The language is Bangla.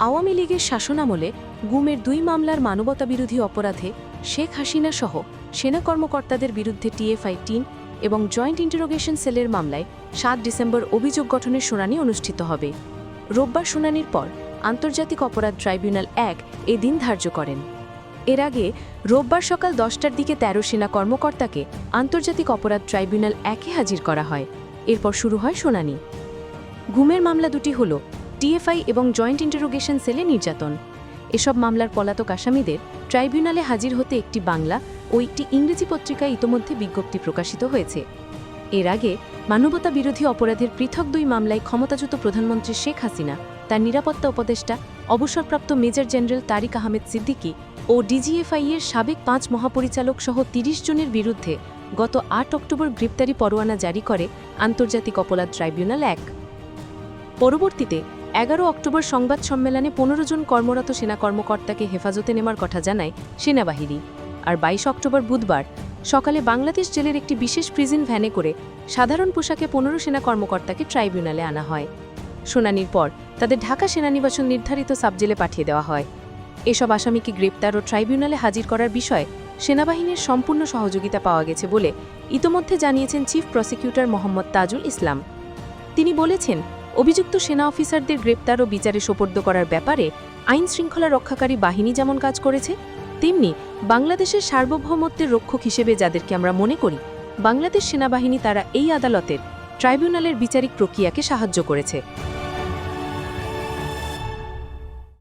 আওয়ামী লীগের শাসনামলে গুমের দুই মামলার মানবতাবিরোধী অপরাধে শেখ হাসিনা সহ সেনা কর্মকর্তাদের বিরুদ্ধে টিএফআই টিম এবং জয়েন্ট ইন্টারোগেশন সেলের মামলায় সাত ডিসেম্বর অভিযোগ গঠনের শুনানি অনুষ্ঠিত হবে। রোববার শুনানির পর আন্তর্জাতিক অপরাধ ট্রাইব্যুনাল এক এ দিন ধার্য করেন। এর আগে রোববার সকাল দশটার দিকে তেরো সেনা কর্মকর্তাকে আন্তর্জাতিক অপরাধ ট্রাইব্যুনাল একে হাজির করা হয়। এরপর শুরু হয় শুনানি। গুমের মামলা দুটি হল টিএফআই এবং জয়েন্ট ইন্টারোগেশন সেলে নির্যাতন। এসব মামলার পলাতক আসামিদের ট্রাইব্যুনালে হাজির হতে একটি বাংলা ও একটি ইংরেজি পত্রিকায় ইতোমধ্যে বিজ্ঞপ্তি প্রকাশিত হয়েছে। এর আগে মানবতা বিরোধী অপরাধের পৃথক দুই মামলায় ক্ষমতাচ্যুত প্রধানমন্ত্রী শেখ হাসিনা, তার নিরাপত্তা উপদেষ্টা, অবসরপ্রাপ্ত মেজর জেনারেল তারিক আহমেদ সিদ্দিকী ও ডিজিএফআই এর সাবেক পাঁচ মহাপরিচালক সহ তিরিশ জনের বিরুদ্ধে গত আট অক্টোবর গ্রেপ্তারি পরোয়ানা জারি করে আন্তর্জাতিক অপরাধ ট্রাইব্যুনাল এক। পরবর্তীতে এগারো অক্টোবর সংবাদ সম্মেলনে পনেরো জন কর্মরত সেনা কর্মকর্তাকে হেফাজতে নেওয়ার কথা জানায় সেনাবাহিনী। আর বাইশ অক্টোবর বুধবার, সকালে বাংলাদেশ জেলের একটি বিশেষ প্রিজিন ভ্যানে করে সাধারণ পোশাকে পনেরো সেনা কর্মকর্তাকে ট্রাইব্যুনালে আনা হয়। শুনানির পর তাদের ঢাকা সেনানিবাসন নির্ধারিত সাবজেলে পাঠিয়ে দেওয়া হয়। এসব আসামিকে গ্রেপ্তার ও ট্রাইব্যুনালে হাজির করার বিষয়ে সেনাবাহিনীর সম্পূর্ণ সহযোগিতা পাওয়া গেছে বলে ইতোমধ্যে জানিয়েছেন চিফ প্রসিকিউটর মোহাম্মদ তাজুল ইসলাম। তিনি বলেছেন অভিযুক্ত সেনা অফিসারদের গ্রেপ্তার ও বিচারে সোপর্দ করার ব্যাপারে আইন শৃঙ্খলা রক্ষাকারী বাহিনী যেমন কাজ করেছে, তেমনি বাংলাদেশের সার্বভৌমত্বের রক্ষক হিসেবে যাদেরকে আমরা মনে করি, বাংলাদেশ সেনাবাহিনী তারা এই আদালতের ট্রাইব্যুনালের বিচারিক প্রক্রিয়াকে সাহায্য করেছে।